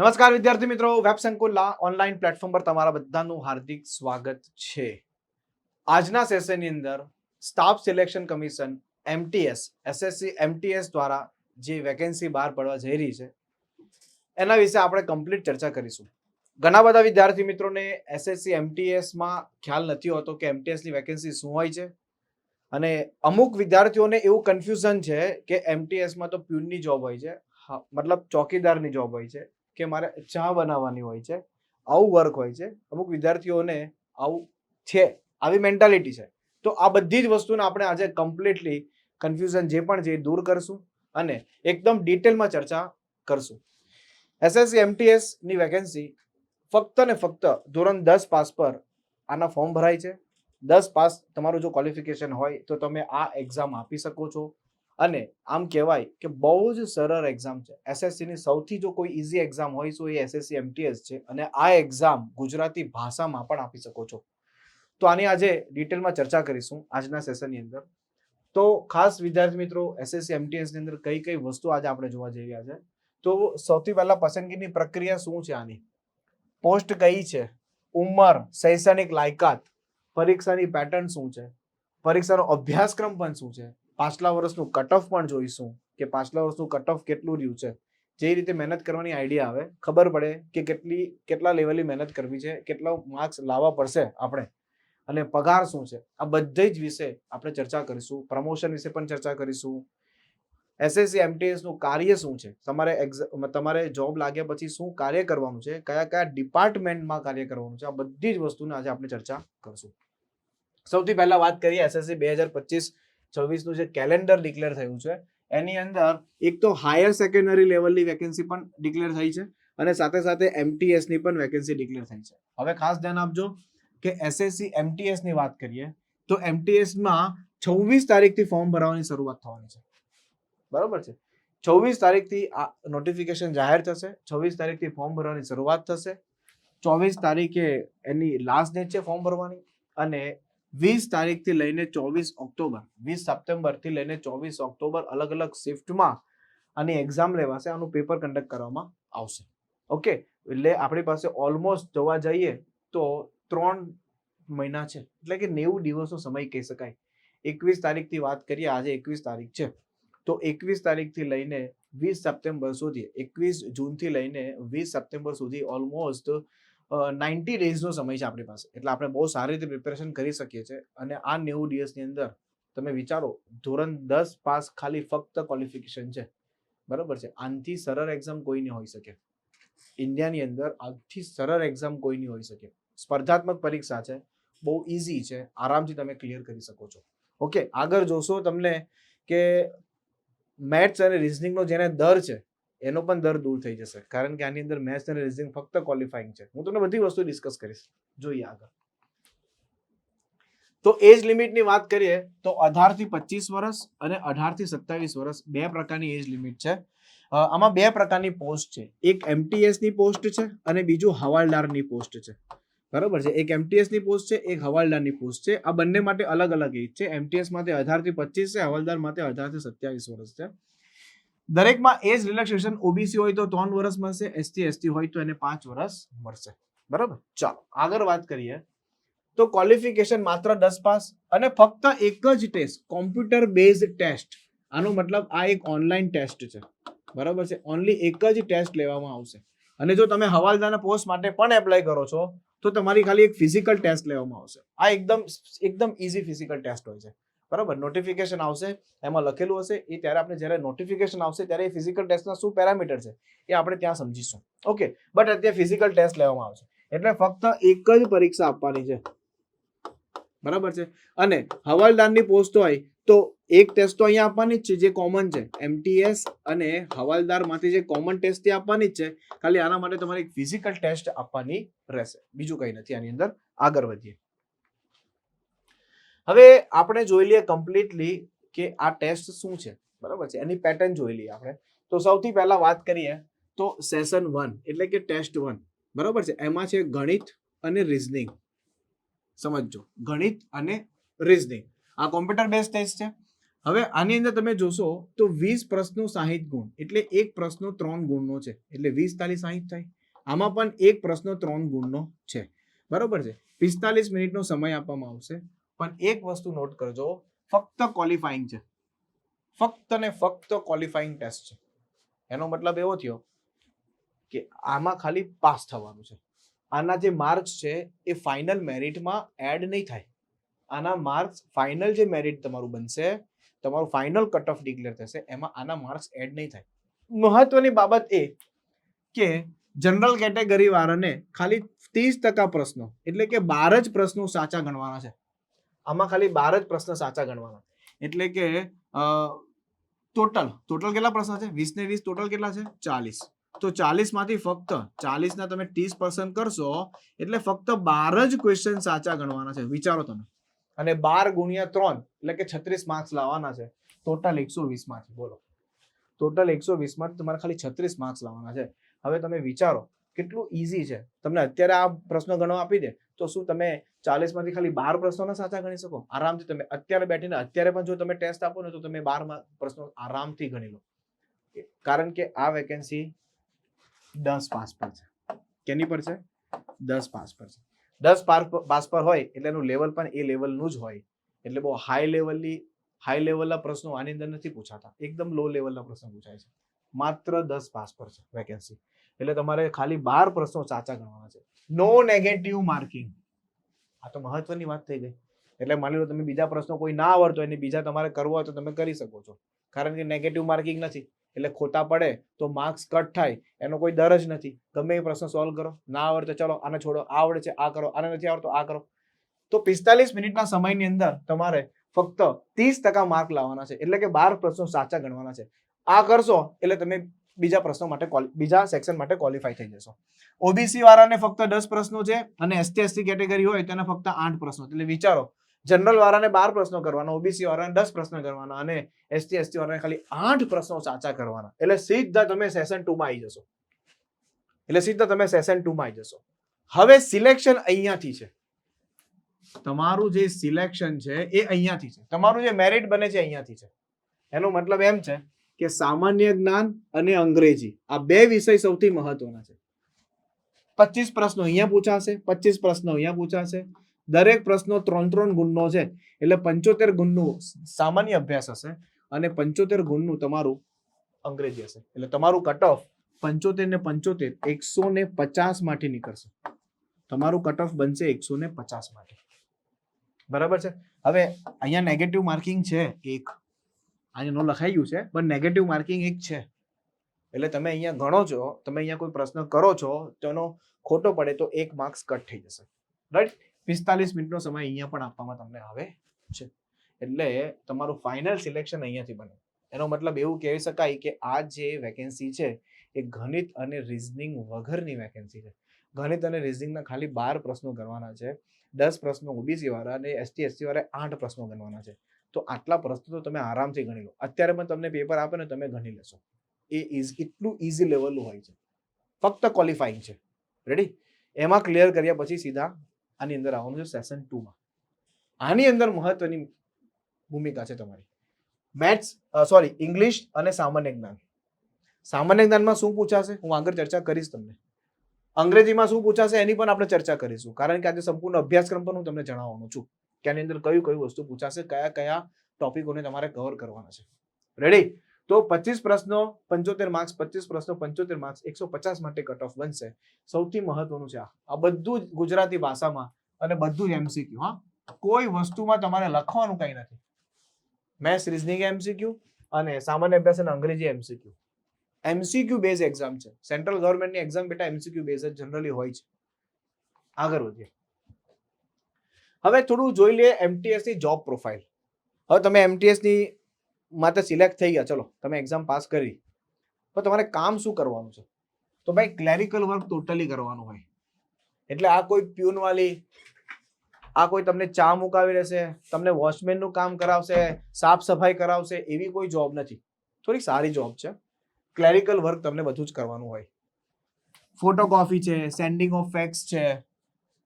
નમસ્કાર વિદ્યાર્થી મિત્રો, વેબ સંકુલના ઓનલાઈન પ્લેટફોર્મ પર તમારા બધાનું હાર્દિક સ્વાગત છે. આજના સેશનની અંદર staff selection commission MTS SSC MTS દ્વારા જે વેકેન્સી બહાર પડવા જઈ રહી છે, એના વિશે આપણે કમ્પ્લીટ ચર્ચા કરીશું. ઘણા બધા વિદ્યાર્થી મિત્રોને એસએસસી એમટીએસમાં ખ્યાલ નથી હોતો કે એમટીએસની વેકેન્સી શું હોય છે. અને અમુક વિદ્યાર્થીઓને એવું કન્ફ્યુઝન છે કે એમટીએસમાં તો પ્યુનની જોબ હોય છે. મતલબ ચોકીદારની જોબ હોય છે. કે મારે ચા બનાવવાની હોય છે, આવું વર્ક હોય છે, અમુક વિદ્યાર્થીઓને આવું છે, આવી મેન્ટાલિટી છે. તો આ બધી જ વસ્તુને આપણે આજે કમ્પ્લીટલી કન્ફ્યુઝન જે પણ છે એ દૂર કરશું અને એકદમ ડિટેલમાં ચર્ચા કરશું. એસએસસી એમટીએસની વેકેન્સી ફક્ત ને ફક્ત ધોરણ દસ પાસ પર આના ફોર્મ ભરાય છે. દસ પાસ તમારું જો ક્વોલિફિકેશન હોય તો તમે આ એક્ઝામ આપી શકો છો. અને આમ કહેવાય કે બહુ જ સરળ એક્ઝામ છે. એસએસસીની સૌથી જો કોઈ ઇઝી એક્ઝામ હોય તો એ એસએસસી એમટીએસ છે. અને આ એક્ઝામ ગુજરાતી ભાષામાં પણ આપી શકો છો. તો આની આજે ડિટેલમાં ચર્ચા કરીશું આજના સેશનની અંદર. તો ખાસ વિદ્યાર્થી મિત્રો એસએસસી એમટીએસની અંદર કઈ કઈ વસ્તુ આજે આપણે જોવા જઈ રહ્યા છે? તો સૌથી પહેલાં પસંદગીની પ્રક્રિયા શું છે આની? પોસ્ટ કઈ છે? ઉંમર, શૈક્ષણિક લાયકાત, પરીક્ષાની પેટર્ન શું છે? પરીક્ષાનો અભ્યાસક્રમ પણ શું છે? પાછલા વર્ષનું કટ પણ જોઈશું કે પાછલા વર્ષનું કટ કેટલું રહ્યું છે. જે રીતે મહેનત કરવાની આઈડિયા આવે, ખબર પડે કે કેટલી, કેટલા લેવલની મહેનત કરવી છે, કેટલા માર્ક્સ લાવવા પડશે આપણે. અને પગાર શું છે? આ બધી જ વિશે આપણે ચર્ચા કરીશું પ્રમોશન વિશે પણ ચર્ચા કરીશું. એસએસસી એમટીએસનું કાર્ય શું છે? તમારે તમારે જોબ લાગ્યા પછી શું કાર્ય કરવાનું છે? કયા કયા ડિપાર્ટમેન્ટમાં કાર્ય કરવાનું છે? આ બધી જ વસ્તુની આજે આપણે ચર્ચા કરશું. સૌથી પહેલા વાત કરીએ એસએસસી બે હજાર પચીસ છવ્વીસનું જે કેલેન્ડર ડિક્લેર થયું છે, એની અંદર એક તો હાયર સેકન્ડરી લેવલની વેકેન્સી પણ ડિક્લેર થઈ છે અને સાથે સાથે એમટીએસની પણ વેકેન્સી ડિક્લેર થઈ છે. હવે ખાસ ધ્યાન આપજો કે એસએસસી એમટીએસની વાત કરીએ, તો એમટીએસમાં છવ્વીસ તારીખથી ફોર્મ ભરવાની શરૂઆત થવાની છે. બરોબર છે? છવ્વીસ તારીખથી આ નોટિફિકેશન જાહેર થશે, છવ્વીસ તારીખથી ફોર્મ ભરવાની શરૂઆત થશે, ચોવીસ તારીખે એની લાસ્ટ ડેટ છે ફોર્મ ભરવાની અને વીસ તારીખથી લઈને ચોવીસ ઓક્ટોબર, વીસ સપ્ટેમ્બરથી લઈને ચોવીસ ઓક્ટોબર અલગ અલગ શિફ્ટમાં આની એક્ઝામ લેવાશે, આનું પેપર કન્ડક્ટ કરવામાં આવશે. ઓકે એટલે આપણી પાસે ઓલમોસ્ટ જોવા જઈએ તો ત્રણ મહિના છે. એટલે કે નેવું દિવસનો સમય કહી શકાય. એકવીસ તારીખથી વાત કરીએ, આજે એકવીસ તારીખ છે. તો એકવીસ તારીખથી લઈને વીસ સપ્ટેમ્બર સુધી, એકવીસ જૂનથી લઈને વીસ સપ્ટેમ્બર સુધી ઓલમોસ્ટ નાઇન્ટી ડેઝનો સમય છે આપણી પાસે. એટલે આપણે બહુ સારી રીતે પ્રિપેરેશન કરી શકીએ છીએ. અને આ નેવું દિવસની અંદર તમે વિચારો, ધોરણ દસ પાસ ખાલી ફક્ત ક્વોલિફિકેશન છે. બરાબર છે? આનથી સરળ એક્ઝામ કોઈ નહીં હોઈ શકે. ઇન્ડિયાની અંદર આથી સરળ એક્ઝામ કોઈ નહીં હોઈ શકે. સ્પર્ધાત્મક પરીક્ષા છે. બહુ ઇઝી છે. આરામથી તમે ક્લિયર કરી શકો છો. ઓકે આગળ જોશો તમને કે મેથ્સ અને રિઝનિંગનો જેને દર છે એનો પણ દર દૂર થઈ જશે. કારણ કે આની અંદર મેચ અને રેઝિંગ ફક્ત ક્વોલિફાઈંગ છે. હું તમને બધી વસ્તુ ડિસ્કસ કરીશ. જોઈએ આગળ. તો એજ લિમિટની વાત કરીએ, તો અઢારથી પચીસ વર્ષ અને અઢારથી સત્તાવીસ વર્ષ બે પ્રકારની એજ લિમિટ છે. આમાં બે પ્રકારની પોસ્ટ છે. એક એમટીએસની પોસ્ટ છે અને બીજું હવાલદારની પોસ્ટ છે. બરાબર છે? એક એમટીએસની પોસ્ટ છે, એક હવાલદારની પોસ્ટ છે. આ બંને માટે અલગ અલગ એજ છે. એમટીએસ માટે અઢારથી પચીસ છે, હવાલદાર માટે અઢારથી સત્યાવીસ વર્ષ છે. દરેકમાં એજ રિલેક્સેશન ઓબીસી હોય તો ત્રણ વર્ષ મળશે એસટી એસટી હોય તો એને પાંચ વર્ષ મળશે. બરાબર? ચાલો, આગળ વાત કરીએ. તો ક્વોલિફિકેશન માત્ર દસ પાસ અને ફક્ત એક જ ટેસ્ટ કોમ્પ્યુટર બેઝ ટેસ્ટ આનો મતલબ આ એક ઓનલાઈન ટેસ્ટ છે. બરાબર છે? ઓનલી એક જ ટેસ્ટ લેવામાં આવશે. અને જો તમે હવાલદારના પોસ્ટ માટે પણ એપ્લાય કરો છો, તો તમારી ખાલી એક ફિઝિકલ ટેસ્ટ લેવામાં આવશે. આ એકદમ એકદમ ઇઝી ફિઝિકલ ટેસ્ટ હોય છે. બરાબર? નોટિફિકેશન આવશે, એમાં લખેલું હશે, એ ત્યારે આપણે જ્યારે નોટિફિકેશન આવશે ત્યારે એ ફિઝિકલ ટેસ્ટના શું પેરામીટર છે, એ આપણે ત્યાં સમજીશું. ઓકે બટ અત્યારે ફિઝિકલ ટેસ્ટ લેવામાં આવશે એટલે ફક્ત એક જ પરીક્ષા આપવાની છે. બરાબર છે? અને હવાલદારની પોસ્ટ હોય, તો એક ટેસ્ટ તો અહીંયા આપવાની જ છે, જે કોમન છે. એમટીએસ અને હવાલદારમાંથી જે કોમન ટેસ્ટ તે આપવાની જ છે. ખાલી આના માટે તમારે એક ફિઝિકલ ટેસ્ટ આપવાની રહેશે. બીજું કંઈ નથી, આની અંદર આગળ વધીએ. હવે આપણે જોઈ લઈએ કમ્પ્લીટલી કે આ ટેસ્ટ શું છે. બરાબર છે? એની પેટર્ન જોઈ લઈએ આપણે. તો સૌથી પહેલા વાત કરીએ તો સેશન વન એટલે કે ટેસ્ટ વન બરાબર છે? એમાં છે ગણિત અને રિઝનિંગ સમજજો. ગણિત અને રિઝનિંગ આ કોમ્પ્યુટર બેઝ ટેસ્ટ છે. હવે આની અંદર તમે જોશો તો વીસ પ્રશ્નો સાહીઠ ગુણ. એટલે એક પ્રશ્નો ત્રણ ગુણનો છે. એટલે વીસ તાલીસ સાહીઠ થાય. આમાં પણ એક પ્રશ્નો ત્રણ ગુણનો છે. બરોબર છે? પિસ્તાલીસ મિનિટનો સમય આપવામાં આવશે. પણ એક વસ્તુ નોટ કરજો, ફક્ત ક્વોલિફાઈંગ છે. ફક્ત ને ફક્ત ક્વોલિફાઈંગ ટેસ્ટ છે. એનો મતલબ એવો થયો કે આમાં ખાલી પાસ થવાનું છે. આના જે માર્ક્સ છે એ ફાઇનલ મેરિટમાં એડ નહીં થાય. આના માર્ક્સ ફાઇનલ જે મેરિટ તમારું બનશે, તમારું ફાઇનલ કટ ઓફ ડિક્લેર થશે, એમાં આના માર્ક્સ એડ નહીં થાય. મહત્વની બાબત એ કે જનરલ કેટેગરી વાળાને ખાલી ત્રીસ ટકા પ્રશ્નો, એટલે કે બાર જ પ્રશ્નો સાચા ગણવાના છે. આમાં ખાલી બાર જ પ્રશ્ન સાચા ગણવાના. એટલે કે ટોટલ ટોટલ કેટલા પ્રશ્ન છે? વીસ ને વીસ ટોટલ કેટલા છે? ચાલીસ. તો ચાલીસમાંથી ફક્ત ચાલીસ ના તમે ત્રીસ પર્સન્ટ કરશો, એટલે ફક્ત બાર જ ક્વેશ્ચન સાચા ગણવાના છે. વિચારો તમે. અને બાર ગુણ્યા ત્રણ, એટલે કે છત્રીસ માર્ક્સ લાવવાના છે. ટોટલ એકસો વીસમાંથી, બોલો. ટોટલ એકસો વીસમાંથી તમારે ખાલી છત્રીસ માર્ક્સ લાવવાના છે. હવે તમે વિચારો, કેટલું ઈઝી છે. તમને અત્યારે આ પ્રશ્ન ગણવા આપી દે તો શું તમે ચાલીસમાંથી ખાલી બાર પ્રશ્નોના સાચા ગણી શકો? આરામથી તમે અત્યારે બેઠીને, અત્યારે પણ જો તમે ટેસ્ટ આપો ને તો તમે બાર પ્રશ્નો આરામથી ગણી લો. કારણ કે આ વેકેન્સી દસ પાસ પર છે. કેની પર છે? દસ પાસ પર છે. દસ પાસ પર હોય એટલે એનું લેવલ પણ એ લેવલનું જ હોય. એટલે બહુ હાઈ લેવલની હાઈ લેવલના પ્રશ્નો આની અંદર નથી પૂછાતા. એકદમ લો લેવલના પ્રશ્નો પૂછાય છે. માત્ર દસ પાસ પર છે વેકેન્સી એટલે તમારે ખાલી બાર પ્રશ્નો સાચા ગણવાના છે. નો નેગેટિવ માર્કિંગ આ તો મહત્વની વાત થઈ ગઈ. એટલે માની લો તમે બીજા પ્રશ્નો કોઈ ના આવડતો એને બીજા તમારે કરવો હોય તો તમે કરી શકો છો. કારણ કે નેગેટિવ માર્કિંગ નથી. એટલે ખોટા પડે તો માર્ક્સ કટ થાય. એનો કોઈ દર જ નથી. ગમે એ પ્રશ્ન સોલ્વ કરો. ના આવડે ચલો આને છોડો. આવડે છે આ કરો. આને નથી આવડતો આ કરો. તો પિસ્તાલીસ મિનિટના સમયની અંદર તમારે ફક્ત ત્રીસ ટકા માર્ક લાવવાના છે. એટલે કે બાર પ્રશ્નો સાચા ગણવાના છે. આ કરશો એટલે તમે બીજા પ્રશ્નો માટે બીજા સેક્શન માટે ક્વોલિફાય થઈ જશો. ઓબીસી વાળાને ફક્ત દસ પ્રશ્નો છે અને એસટી એસટી કેટેગરી હોય તેને ફક્ત આઠ પ્રશ્નો. એટલે વિચારો જનરલ વાળાને બાર પ્રશ્નો કરવાના ઓબીસી વાળાને દસ પ્રશ્ન કરવાના અને એસટી એસટી વાળાને ખાલી આઠ પ્રશ્નો સાચા કરવાના. એટલે સીધા તમે સેશન ટુ માં આવી જશો. એટલે સીધા તમે સેશન ટુ માં આવી જશો. હવે સિલેક્શન અહીંયાથી છે. તમારું જે સિલેક્શન છે એ અહીંયાથી છે. તમારું જે મેરિટ બને છે અહીંયાથી છે. એનો મતલબ એમ છે કે સામાન્ય જ્ઞાન અને અંગ્રેજી. આ બે વિષય સૌથી મહત્વના છે. પચીસ પ્રશ્નો અહીંયા પૂછાશે, પચીસ પ્રશ્નો અહીંયા પૂછાશે. દરેક પ્રશ્નો ત્રણ ત્રણ ગુણનો છે, એટલે પંચોતેર ગુણનું સામાન્ય અભ્યાસ હશે અને પંચોતેર ગુણનું તમારું અંગ્રેજી હશે. એટલે તમારું કટ ઓફ પંચોતેર ને પંચોતેર એકસો ને પચાસ માટે નીકળશે. તમારું કટ ઓફ બનશે એકસો ને પચાસ માટે બરાબર છે? હવે અહીંયા નેગેટિવ માર્કિંગ છે એક. અહીંયા નો લખાઈ ગયું છે, પણ નેગેટિવ માર્કિંગ એક છે. એટલે તમે અહીંયા ગણો છો, તમે અહીંયા કોઈ પ્રશ્ન કરો છો, તેનો ખોટો પડે તો એક માર્ક્સ કટ થઈ જશે. રાઈટ પિસ્તાલીસ મિનિટનો સમય અહીંયા પણ આપવામાં તમને આવે છે. એટલે તમારું ફાઇનલ સિલેક્શન અહીંયાથી બને. એનો મતલબ એવું કહી શકાય કે આ જે વેકેન્સી છે, એ ગણિત અને રિઝનિંગ વગરની વેકેન્સી છે. ગણિત અને રિઝનિંગના ખાલી બાર પ્રશ્નો ગણવાના છે, દસ પ્રશ્નો ઓબીસી વાળા અને એસટી એસટી વાળા આઠ પ્રશ્નો ગણવાના છે. તો આટલા પ્રશ્નો તમે આરામથી ગણી લો. અત્યારે પણ તમને પેપર આપે ને તમે ગણી લેશો. એ ઇઝ એટલું ઇઝી લેવલનું હોય છે. ફક્ત ક્વોલિફાઈંગ છે. રેડી એમાં ક્લિયર કર્યા પછી સીધા આની અંદર આવવાનું છે સેશન ટુમાં આની અંદર મહત્વની ભૂમિકા છે તમારી. મેથ્સ સોરી ઇંગ્લિશ અને સામાન્ય જ્ઞાન. સામાન્ય જ્ઞાનમાં શું પૂછાશે? હું આગળ ચર્ચા કરીશ તમને. અંગ્રેજીમાં શું પૂછાશે એની પણ આપણે ચર્ચા કરીશું. કારણ કે આજે સંપૂર્ણ અભ્યાસક્રમ પણ હું તમને જણાવવાનો છું. કે આની અંદર કયું કયું વસ્તુ પૂછાશે, કયા કયા ટોપિકોને તમારે કવર કરવાના છે. રેડી તો પચીસ પ્રશ્નો, પંચોતેર માર્ક્સ પચીસ પ્રશ્નો, પંચોતેર માર્ક્સ એકસો પચાસ માટે કટ ઓફ બનશે. સૌથી મહત્વનું છે આ. બધું જ ગુજરાતી ભાષામાં અને બધું જ એમસીક્યુ હા. કોઈ વસ્તુમાં તમારે લખવાનું કંઈ નથી. મેથ્સ રિઝનિંગ એમસીક્યુ અને સામાન્ય અભ્યાસ અને અંગ્રેજી એમસીક્યુ એમસીક્યુ બેઝ એક્ઝામ છે. સેન્ટ્રલ ગવર્મેન્ટની એક્ઝામ બેટા એમસીક્યુ બેઝ જ જનરલી હોય છે. આગળ વધીએ. હવે થોડું જોઈ લઈએ એમટીએસની જોબ પ્રોફાઇલ હવે તમે એમટીએસની માટે સિલેક્ટ થઈ ગયા. ચલો, તમે એક્ઝામ પાસ કરી. પણ તમારે કામ શું કરવાનું છે? તો ભાઈ ક્લેરિકલ વર્ક ટોટલી કરવાનું હોય. એટલે આ કોઈ પ્યુન વાળી, આ કોઈ તમને ચા મુકાવી રહેશે તમને વોચમેનનું કામ કરાવશે, સાફ સફાઈ કરાવશે, એવી કોઈ જોબ નથી. થોડી સારી જોબ છે. ક્લેરિકલ વર્ક તમને બધું જ કરવાનું હોય. ફોટોકોપી છે સેન્ડિંગ ઓફ ફેક્સ છે.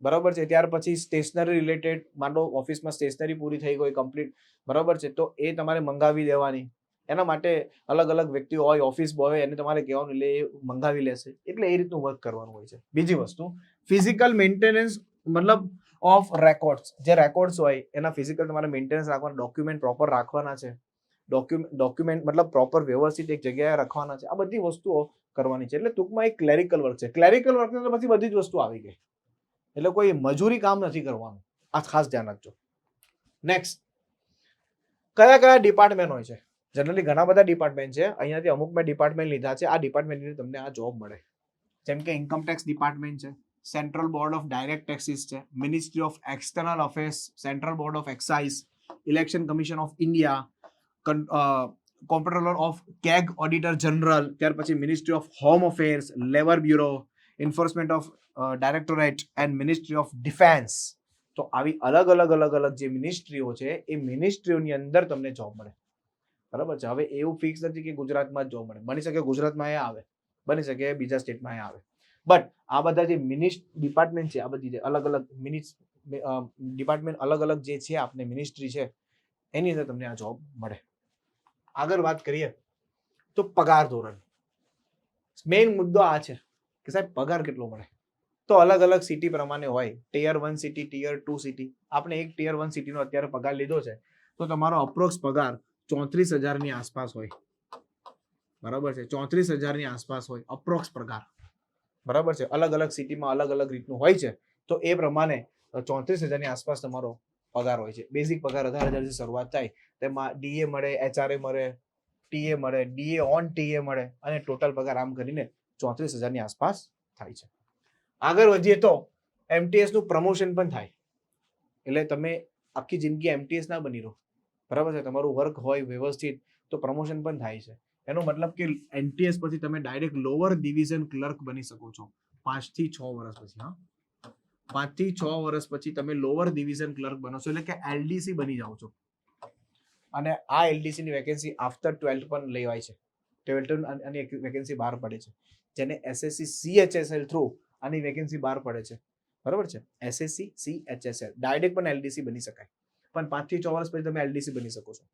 બરાબર છે? ત્યાર પછી સ્ટેશનરી રિલેટેડ માનો ઓફિસમાં સ્ટેશનરી પૂરી થઈ ગઈ કમ્પ્લીટ બરાબર છે? તો એ તમારે મંગાવી દેવાની. એના માટે અલગ અલગ વ્યક્તિઓ હોય ઓફિસ બોય હોય, એને તમારે કહેવાનું એટલે એ મંગાવી લેશે. એટલે એ રીતનું વર્ક કરવાનું હોય છે. બીજી વસ્તુ ફિઝિકલ મેન્ટેનન્સ મતલબ ઓફ રેકોર્ડ્સ જે રેકોર્ડ્સ હોય, એના ફિઝિકલ તમારે મેન્ટેનન્સ રાખવાના ડોક્યુમેન્ટ પ્રોપર રાખવાના છે. ડોક્યુમેન્ટ ડોક્યુમેન્ટ મતલબ પ્રોપર વ્યવસ્થિત એક જગ્યાએ રાખવાના છે. આ બધી વસ્તુઓ કરવાની છે. એટલે ટૂંકમાં એક ક્લેરિકલ વર્ક છે. ક્લેરિકલ વર્કની અંદર પછી બધી જ વસ્તુ આવી ગઈ. એટલે કોઈ મજૂરી કામ નથી કરવાનું. આ ખાસ ધ્યાન રાખજો. નેક્સ્ટ કયા કયા ડિપાર્ટમેન્ટ હોય છે? જનરલી ઘણા બધા ડિપાર્ટમેન્ટ છે. અહીંયાથી અમુક મેં ડિપાર્ટમેન્ટ લીધા છે. આ ડિપાર્ટમેન્ટની તમને આ જોબ મળે. જેમ કે ઇન્કમ ટેક્સ ડિપાર્ટમેન્ટ છે central board of direct taxes છે ministry of external affairs central board of excise election commission of India computer of CAG auditor general ત્યાર પછી ministry of home affairs labour bureau enforcement of directorate and ministry of defence તો આવી અલગ અલગ અલગ અલગ જે મિનિસ્ટ્રીઓ છે, એ મિનિસ્ટ્રીઓની અંદર તમને જોબ મળે. બરાબર છે? હવે એવું ફિક્સ નથી કે ગુજરાતમાં જ જોબ મળે. બની શકે ગુજરાતમાં એ આવે. બની શકે બીજા સ્ટેટમાં એ આવે. બટ આ બધા જે મિનિસ્ટ ડિપાર્ટમેન્ટ છે, આ બધી જે અલગ અલગ મિનિસ ડિપાર્ટમેન્ટ અલગ અલગ જે છે, આપને મિનિસ્ટ્રી છે, એની અંદર તમને આ જોબ મળે. આગળ વાત કરીએ તો પગાર ધોરણ. મેઇન મુદ્દો આ છે. કે સાહેબ, પગાર કેટલો મળે? તો અલગ અલગ સિટી પ્રમાણે હોય. Tier one city tier two city આપણે એક ટીયર વન સિટીનો અત્યારે પગાર લીધો છે. તો તમારો અપ્રોક્સ પગાર ચોત્રીસ હજારની આસપાસ હોય. બરાબર છે? ચોત્રીસ હજારની આસપાસ હોય અપ્રોક્સ પગાર. બરાબર છે? અલગ અલગ સિટીમાં અલગ અલગ રીતનું હોય છે. તો એ પ્રમાણે ચોત્રીસ હજારની આસપાસ તમારો પગાર હોય છે. બેઝિક પગાર અઢાર હજારથી શરૂઆત થાય. તેમાં ડીએ મળે એચઆરએ મળે ટીએ મળે ડીએ ઓન ટીએ મળે, અને ટોટલ પગાર આમ કરીને ચોત્રીસ હજારની આસપાસ થાય છે. આગળ વધીએ તો એમટીએસનું પ્રમોશન પણ થાય. એટલે તમે આખી જિંદગી એમટીએસ ના બની રહો. બરાબર છે? તમારું વર્ક હોય, વ્યવસ્થિત, તો પ્રમોશન પણ થાય છે. એનો મતલબ કે એનટીએસ પછી તમે ડાયરેક્ટ લોઅર ડિવિઝન ક્લર્ક બની શકો છો. પાંચથી છ વર્ષ પછી, હા. પાંચથી છ વર્ષ પછી તમે લોઅર ડિવિઝન ક્લર્ક બનો છો, એટલે કે એલડીસી બની જાઓ છો. અને આ એલડીસીની વેકેન્સી આફ્ટર ટ્વેલ્થ પણ લેવાય છે. ટ્વેલ્થ અને વેકેન્સી બહાર પડે છે. જેને એસએસસી સીએચએસએલ થ્રુ આની વેકેન્સી બહાર પડે છે. બરાબર છે? એસએસસી સીએચએસએલ ડાયરેક્ટ પણ એલડીસી બની શકાય. પણ પાંચથી છ વર્ષ પછી તમે એલડીસી બની શકો છો.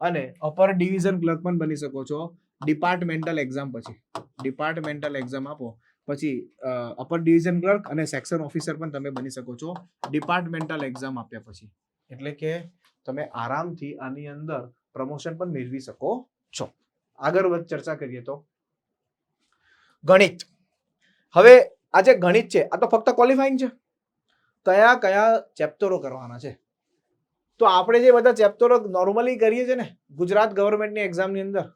અને અપર ડિવિઝન ક્લર્ક પણ બની શકો છો. ડિપાર્ટમેન્ટલ એક્ઝામ પછી. ડિપાર્ટમેન્ટલ એક્ઝામ આપો. પછી અપર ડિવિઝન ક્લર્ક અને સેક્શન ઓફિસર પણ તમે બની શકો છો. ડિપાર્ટમેન્ટલ એક્ઝામ આપ્યા પછી. એટલે કે તમે આરામથી આની અંદર પ્રમોશન પણ મેળવી શકો છો. આગળ વધ ચર્ચા કરીએ તો. ગણિત. હવે આ જે ગણિત છે, આ તો ફક્ત ક્વોલિફાઈંગ છે. કયા કયા ચેપ્ટરો કરવાના છે? તો આપણે જે બધા ચેપ્ટરો નોર્મલી કરીએ છીએ ને, ગુજરાત ગવર્મેન્ટની એક્ઝામની અંદર,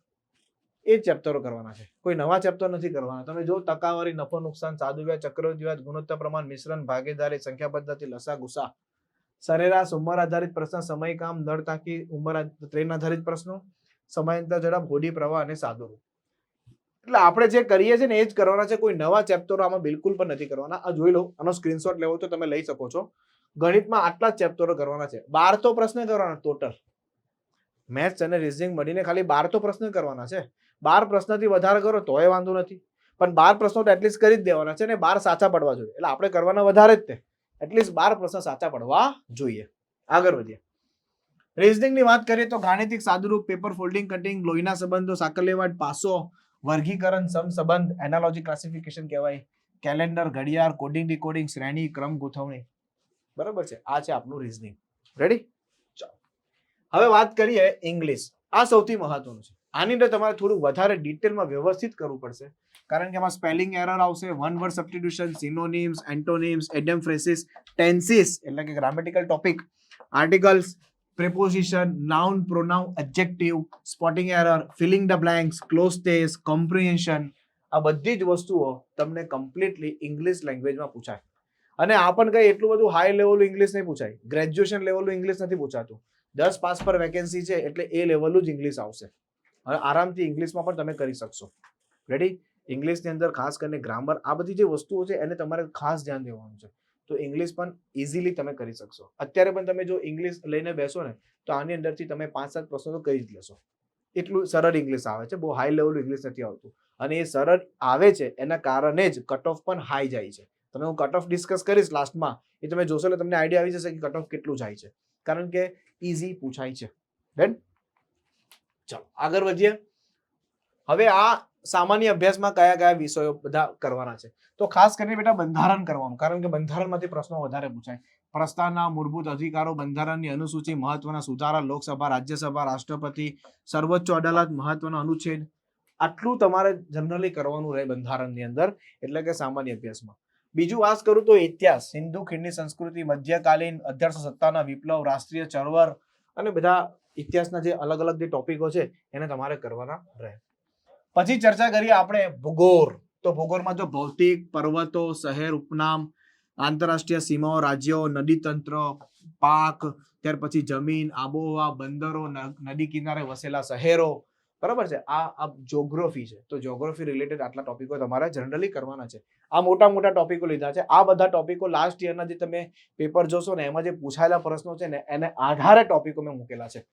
એ ચેપ્ટરો કરવાના છે. કોઈ નવા ચેપ્ટર નથી કરવાના. તમે જો ટકાવારી, નફો, નુકસાન સાદુ વ્યાજ ચક્રવૃદ્ધિ વ્યાજ ગુણોત્તર પ્રમાણ, મિશ્રણ, ભાગીદારી, સંખ્યા પદ્ધતિ, લસા, ગુસા. સરેરાશ ઉંમર આધારિત પ્રશ્ન, સમય, કામ, નળ, ટાંકી, ઉંમર ટ્રેન આધારિત પ્રશ્નો, સમયાંતર ઝડપ, હોડી, પ્રવાહ અને સાદુ રૂપ એટલે આપણે જે કરીએ છીએ ને એ જ કરવાના છે. કોઈ નવા ચેપ્ટરો આમાં બિલકુલ પણ નથી કરવાના. આ જોઈ લો, આનો સ્ક્રીનશોટ લેવો તો તમે લઈ શકો છો. ગણિતમાં આટલા જ ચેપ્ટરો કરવાના છે. બાર તો પ્રશ્ન કરવાના ટોટલ મેથ્સ અને રિઝનિંગ મળીને ખાલી બાર તો પ્રશ્ન કરવાના છે. બાર પ્રશ્નથી વધારે કરો તોય વાંધો નથી. પણ બાર પ્રશ્નો તો એટલીસ્ટ કરી જ દેવાના છે ને બાર સાચા પડવા જોઈએ. એટલે આપણે કરવાના વધારે જ તે. એટલીસ્ટ બાર પ્રશ્ન સાચા પડવા જોઈએ. આગળ વધીએ. રિઝનિંગની વાત કરીએ તો ગાણિતિક સાદુરૂપ પેપર ફોલ્ડિંગ કટિંગ લોહીના સંબંધો સાકલ્યવાડ પાસો વર્ગીકરણ, સમસંબંધ એનાલોજી ક્લાસિફિકેશન કહેવાય. કેલેન્ડર ઘડિયાળ કોડિંગ ડીકોડિંગ શ્રેણી, ક્રમ ગોઠવણી. બરાબર છે? આ છે આપનું રિઝનિંગ રેડી ચાલો. હવે વાત કરીએ ઇંગ્લિશ આ સૌથી મહત્વનું છે. આની અંદર તમારે થોડું વધારે ડિટેલમાં વ્યવસ્થિત કરવું પડશે. કારણ કે આમાં સ્પેલિંગ એરર આવશે one word substitution synonyms antonyms idiom phrases tenses એટલે કે grammatical topic articles preposition noun pronoun adjective spotting error filling the blanks cloze test comprehension આ બધી જ વસ્તુઓ તમને કમ્પ્લીટલી ઇંગ્લિશ લેંગ્વેજમાં પૂછાય. અને આ પણ કંઈ એટલું બધું હાઈ લેવલનું ઇંગ્લિશ નહીં પૂછાય. ગ્રેજ્યુએશન લેવલનું ઇંગ્લિશ નથી પૂછાતું. દસ પાસ પર વેકેન્સી છે એટલે એ લેવલનું જ ઇંગ્લિશ આવશે. હવે આરામથી ઇંગ્લિશમાં પણ તમે કરી શકશો. રેડી ઇંગ્લિશની અંદર ખાસ કરીને ગ્રામર આ બધી જે વસ્તુઓ છે એને તમારે ખાસ ધ્યાન દેવાનું છે. તો ઇંગ્લિશ પણ ઇઝીલી તમે કરી શકશો. અત્યારે પણ તમે જો ઇંગ્લિશ લઈને બેસો ને, તો આની અંદરથી તમે પાંચ સાત પ્રશ્નો તો કરી જ લેશો. એટલું સરળ ઇંગ્લિશ આવે છે, બહુ હાઈ લેવલ ઇંગ્લિશ નથી આવતું. અને એ સરળ આવે છે, એના કારણે જ કટ ઓફ પણ હાઈ જાય છે. તમે હું કટ ઓફ ડિસ્કસ કરીશ લાસ્ટમાં એ તમે જોશો એટલે તમને આઈડિયા આવી જશે કે કટ ઓફ કેટલું જાય છે. કારણ કે ઇઝી પૂછાય છે. ડન ચાલો, આગળ વધીએ. હવે આ સામાન્ય અભ્યાસમાં કયા કયા વિષયો બધા કરવાના છે? તો ખાસ કરીને બેટા બંધારણ કરવાનું. કારણ કે બંધારણમાંથી પ્રશ્નો વધારે પૂછાય. પ્રસ્તાવના, મૂળભૂત અધિકારો, બંધારણની અનુસૂચિ, મહત્વના સુધારા, લોકસભા, રાજ્યસભા, રાષ્ટ્રપતિ, સર્વોચ્ચ અદાલત, મહત્વનો અનુચ્છેદ. આટલું તમારે જનરલી કરવાનું રહે બંધારણની અંદર, એટલે કે સામાન્ય અભ્યાસમાં. બીજું વાત કરું તો ઇતિહાસ. સિંધુ ખીણની સંસ્કૃતિ, મધ્યકાલીન અઢારસો સત્તાના વિપ્લવ, રાષ્ટ્રીય ચળવળ અને બધા ઇતિહાસના જે અલગ અલગ જે ટોપિકો છે, એને તમારે કરવાના રહે. પછી ચર્ચા કરીએ આપણે ભૂગોળ. તો ભૂગોળમાં જો ભૌતિક, પર્વતો, શહેર, ઉપનામ, આંતરરાષ્ટ્રીય સીમાઓ, રાજ્યો નદી તંત્ર પાક, ત્યાર પછી જમીન, આબોહવા, બંદરો નદી કિનારે વસેલા શહેરો. બરાબર છે? આ આ જોગ્રાફી છે. તો જોગ્રાફી રિલેટેડ આટલા ટોપિકો તમારે જનરલી કરવાના છે. આ મોટા મોટા ટોપિકો લીધા છે. આ બધા ટોપિકો લાસ્ટ યરના જે તમે પેપર જોશો ને, એમાં જે પૂછાયેલા પ્રશ્નો છે ને, એને આધારે ટોપિકો મેં મૂકેલા છે.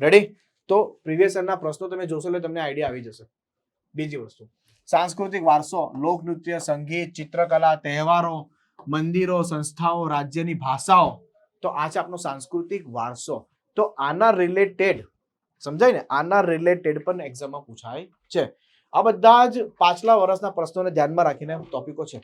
રેડી તો પ્રિવિયસ યરના પ્રશ્નો તમે જોશો એટલે તમને આઈડિયા આવી જશે. બીજી વસ્તુ. સાંસ્કૃતિક વારસો, લોકનૃત્ય, સંગીત, ચિત્રકલા, તહેવારો, મંદિરો, સંસ્થાઓ, રાજ્યની ભાષાઓ. તો આ છે આપણો સાંસ્કૃતિક વારસો. તો આના રિલેટેડ સમજાય ને? આના રિલેટેડ પણ એક્ઝામમાં પૂછાય છે. આ બધા જ પાછલા વર્ષના પ્રશ્નોને ધ્યાનમાં રાખીને ટોપિકો છે.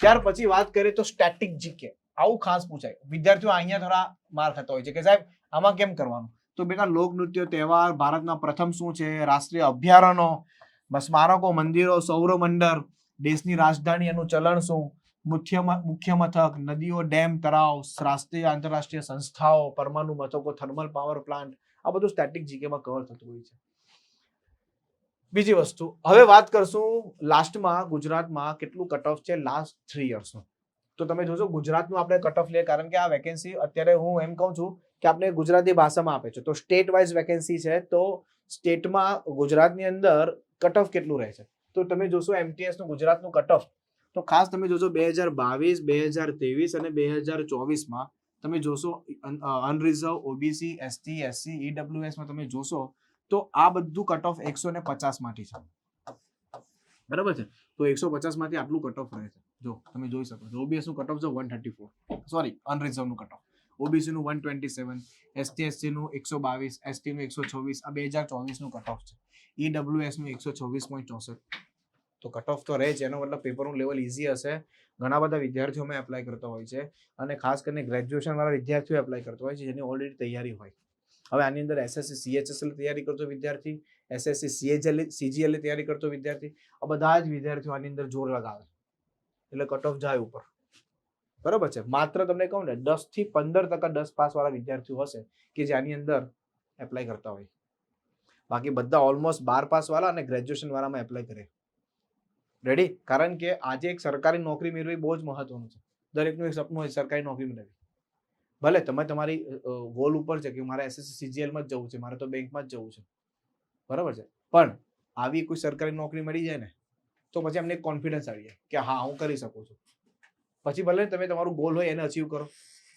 ત્યાર પછી વાત કરીએ તો સ્ટેટિક જીકે આવું ખાસ પૂછાય. વિદ્યાર્થીઓ અહીંયા થોડા માર થતા હોય છે કે સાહેબ, આમાં કેમ કરવાનું? તો બેટા લોકનૃત્ય તહેવાર, ભારતના પ્રથમ શું છે? રાષ્ટ્રીય અભયારણ્યો સ્મારકો, મંદિરો, સૌરમંડળ, દેશની રાજધાની એનું ચલણ શું? મુખ્ય મુખ્ય મથક, નદીઓ, ડેમ, તળાવ, રાષ્ટ્રીય, આંતરરાષ્ટ્રીય સંસ્થાઓ, પરમાણુ મથકો, થર્મલ પાવર પ્લાન્ટ. આ બધું સ્ટેટિક જીકેમાં કવર થતું હોય છે. બીજી વસ્તુ, હવે વાત કરશું લાસ્ટમાં ગુજરાતમાં કેટલું કટ ઓફ છે લાસ્ટ થ્રી યર્સનું તો તમે જોશો ગુજરાતનું આપણે કટ ઓફ લઈએ કારણ કે આ વેકેન્સી અત્યારે હું એમ કહું છું કે આપણે ગુજરાતી ભાષામાં આપે છે. તો સ્ટેટ વાઇઝ વેકેન્સી છે તો સ્ટેટમાં ગુજરાતની અંદર કટ ઓફ કેટલું રહે છે? તો તમે જોશો એમટીએસનું ગુજરાતનું કટ ઓફ તો ખાસ તમે જોશો બે હજાર બાવીસ, બે હજાર ત્રેવીસ અને બે હજાર ચોવીસમાં તમે જોશો અનરિઝર્વ ઓબીસી એસટી એસસી ઈડબ્લ્યુએસમાં તમે જોશો તો આ બધું કટ ઓફ એકસો ને પચાસમાંથી છે. બરાબર છે? તો એકસો પચાસમાંથી આટલું કટ ઓફ રહે છે. જો, તમે જોઈ શકો છો. ઓબીએસનું કટ ઓફ છે વન થર્ટી ફોર સોરી અનરિઝર્વનું કટ ઓફ ઓબીસી નું વન ટ્વેન્ટી સેવન એસટી એસસીનું એકસો બાવીસ એસટીનું એકસો છવ્વીસ આ બે હજાર ચોવીસનું કટ ઓફ છે. ઈડબ્લ્યુએસનું એકસો છવ્વીસ પોઈન્ટ ચોસઠ તો કટ ઓફ તો રહે છે એનો મતલબ પેપરનું લેવલ ઇઝી હશે. ઘણા બધા વિદ્યાર્થીઓમાં એપ્લાય કરતા હોય છે અને ખાસ કરીને ગ્રેજ્યુએશનવાળા વિદ્યાર્થીઓ એપ્લાય કરતા હોય છે, જેની ઓલરેડી તૈયારી હોય. હવે આની અંદર એસએસસી સીએચએસએલ તૈયારી કરતો વિદ્યાર્થી એસએસસી સીએચએલ સીજીએલ તૈયારી કરતો વિદ્યાર્થી, આ બધા જ વિદ્યાર્થીઓ આની અંદર જોર લગાવે એટલે કટ ઓફ જાય ઉપર. બરાબર છે? માત્ર તમને કહું ને, દસથી પંદર ટકા દસ પાસ વાળા વિદ્યાર્થીઓ હશે કે જે આની અંદર એપ્લાય કરતા હોય. બાકી બધા ઓલમોસ્ટ બાર પાસ વાળા અને ગ્રેજ્યુએશન વાળામાં એપ્લાય કરે. રેડી કારણ કે આજે એક સરકારી નોકરી મેળવી બહુ જ મહત્વનું છે. દરેકનું એક સપનું હોય, સરકારી નોકરી મેળવવી. ભલે તમે તમારી ગોલ ઉપર છે કે મારે એસએસસી સીજીએલમાં જ જવું છે, મારે તો બેંકમાં જ જવું છે. બરાબર છે? પણ આવી કોઈ સરકારી નોકરી મળી જાય ને, તો પછી અમને કોન્ફિડન્સ આવી જાય કે હા, હું કરી શકું છું. પછી ભલે તમે તમારું ગોલ હોય એને અચીવ કરો.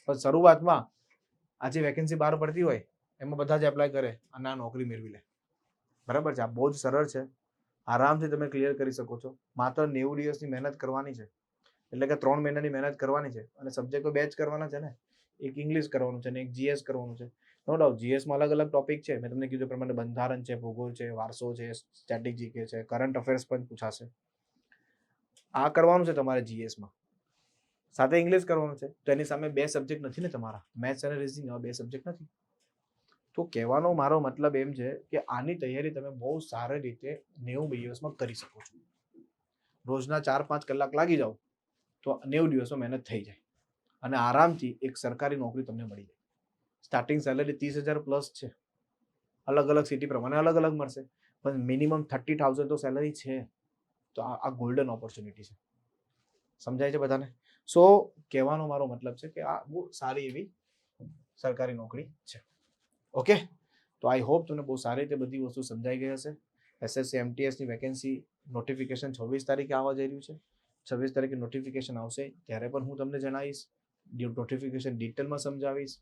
પણ શરૂઆતમાં આ જે વેકેન્સી બહાર પડતી હોય, એમાં બધા જ એપ્લાય કરે અને આ નોકરી મેળવી લે. બરાબર છે? આ બહુ જ સરળ છે. આરામથી તમે ક્લિયર કરી શકો છો. માત્ર નેવું દિવસની મહેનત કરવાની છે. એટલે કે ત્રણ મહિનાની મહેનત કરવાની છે. અને સબ્જેક્ટો બે જ કરવાના છે ને? એક ઇંગ્લિશ કરવાનું છે ને, એક જીએસ કરવાનું છે. નો ડાઉટ જીએસમાં અલગ અલગ ટોપિક છે. મેં તમને કીધું પ્રમાણે બંધારણ છે, ભૂગોળ છે, વારસો છે સ્ટેટિક જીકે છે કરંટ અફેર્સ પણ પૂછાશે. આ કરવાનું છે તમારે જીએસમાં સાથે ઇંગ્લિશ કરવાનું છે. તો એની સામે બે સબ્જેક્ટ નથી ને તમારા? મેથ્સ અને રીઝનિંગ એવા બે સબ્જેક્ટ નથી. તો કહેવાનો મારો મતલબ એમ છે કે આની તૈયારી તમે બહુ સારી રીતે નેવું દિવસમાં કરી શકો છો. રોજના ચાર પાંચ કલાક લાગી જાઓ તો નેવું દિવસમાં મહેનત થઈ જાય. અને આરામથી એક સરકારી નોકરી તમને મળી જાય. સ્ટાર્ટિંગ સેલરી ત્રીસ હજાર પ્લસ છે. અલગ અલગ સિટી પ્રમાણે અલગ અલગ મળશે. પણ મિનિમમ થર્ટી થાઉઝન્ડ તો સેલરી છે. તો આ ગોલ્ડન ઓપોર્ચ્યુનિટી છે. સમજાય છે બધાને? સો કહેવાનો મારો મતલબ છે કે આ બહુ સારી એવી સરકારી નોકરી છે. ઓકે તો આઈ હોપ તમને બહુ સારી રીતે બધી વસ્તુ સમજાઈ ગઈ હશે. એસએસસી એમટીએસની વેકેન્સી નોટિફિકેશન છવ્વીસ તારીખે આવવા જઈ રહ્યું છે. છવ્વીસ તારીખે નોટિફિકેશન આવશે. ત્યારે પણ હું તમને જણાવીશ. નોટિફિકેશન ડિટેલમાં સમજાવીશ.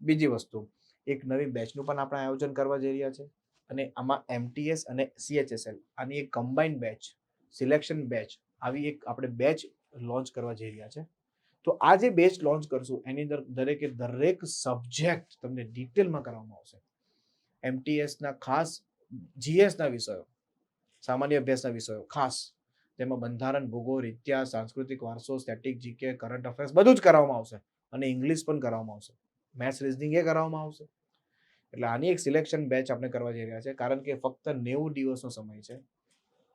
બીજી વસ્તુ, એક નવી બેચનું પણ આપણે આયોજન કરવા જઈ રહ્યા છે. અને આમાં એમટીએસ અને સીએચએસએલ આની એક કમ્બાઇન્ડ બેચ સિલેક્શન બેચ આવી એક આપણે બેચ લોન્ચ કરવા જઈ રહ્યા છે. તો આ જે બેચ લોન્ચ કરશું. એની અંદર દરેકે દરેક સબ્જેક્ટ તમને ડિટેલમાં કરવામાં આવશે. એમટીએસના ખાસ જીએસના વિષયો, સામાન્ય અભ્યાસના વિષયો, ખાસ. તેમાં બંધારણ, ભૂગોળ, ઇતિહાસ, સાંસ્કૃતિક વારસો સ્ટેટિક જીકે કરંટ અફેર્સ બધું જ કરાવવામાં આવશે. અને ઇંગ્લિશ પણ કરાવવામાં આવશે. મેથ્સ રિઝનિંગ એ કરાવવામાં આવશે. એટલે આની એક સિલેક્શન બેચ આપણે કરવા જઈ રહ્યા છે. કારણ કે ફક્ત નેવું દિવસનો સમય છે.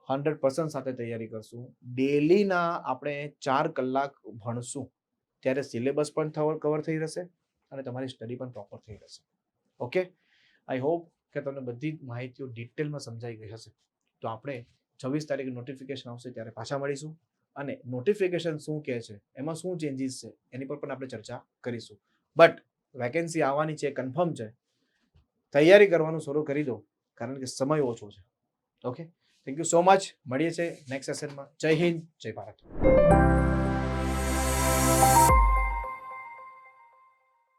હંડ્રેડ પર્સન્ટ સાથે તૈયારી કરશું. ડેલીના આપણે ચાર કલાક ભણશું. ત્યારે સિલેબસ પણ કવર થઈ રહેશે અને તમારી સ્ટડી પણ પ્રોપર થઈ રહેશે ઓકે આઈ હોપ કે તમને બધી માહિતીઓ ડિટેલમાં સમજાઈ ગઈ હશે. તો આપણે છવ્વીસ તારીખે નોટિફિકેશન આવશે ત્યારે પાછા મળીશું. અને નોટિફિકેશન શું કહે છે? એમાં શું ચેન્જીસ છે? એની પર પણ આપણે ચર્ચા કરીશું. બટ વેકેન્સી આવવાની છે કન્ફર્મ છે. તૈયારી કરવાનું શરૂ કરી દો, કારણ કે સમય ઓછો છે. Okay thank you so much મળીએ છીએ નેક્સ્ટ સેશનમાં જય હિન્દ, જય ભારત. you